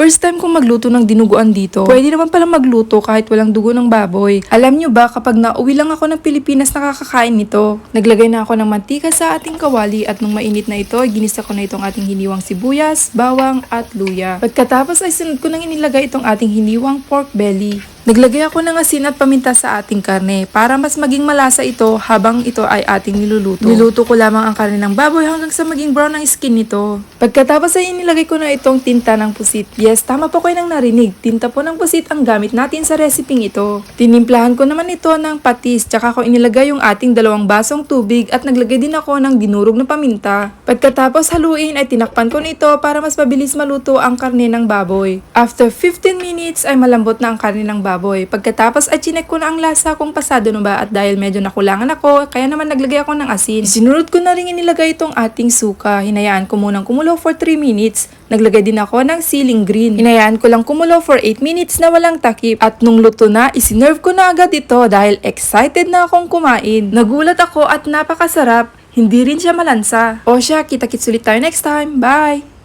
First time kong magluto ng dinuguan dito. Pwede naman pala magluto kahit walang dugo ng baboy. Alam nyo ba, kapag nauwi lang ako ng Pilipinas, nakakakain nito. Naglagay na ako ng mantika sa ating kawali at nung mainit na ito, ginisa ko na itong ating hiniwang sibuyas, bawang at luya. Pagkatapos ay sunod ko nang inilagay itong ating hiniwang pork belly. Naglagay ako ng asin at paminta sa ating karne para mas maging malasa ito habang ito ay ating niluluto. Niluto ko lamang ang karne ng baboy hanggang sa maging brown ang skin nito. Pagkatapos ay inilagay ko na itong tinta ng pusit. Yes, tama po kayo nang narinig. Tinta po ng pusit ang gamit natin sa reseping ito. Tinimplahan ko naman ito ng patis tsaka ko inilagay yung ating dalawang basong tubig at naglagay din ako ng dinurog na paminta. Pagkatapos haluin ay tinakpan ko nito para mas mabilis maluto ang karne ng baboy. After 15 minutes ay malambot na ang karne ng baboy. Pagkatapos ay chinek ko na ang lasa kung pasado na ba at dahil medyo nakulangan ako, kaya naman naglagay ako ng asin. Sinunod ko na rin inilagay itong ating suka. Hinayaan ko munang kumulo for 3 minutes. Naglagay din ako ng ceiling green. Hinayaan ko lang kumulo for 8 minutes na walang takip. At nung luto na, isinerve ko na agad ito dahil excited na akong kumain. Nagulat ako at napakasarap. Hindi rin siya malansa. O siya, kita-kits ulit tayo next time. Bye!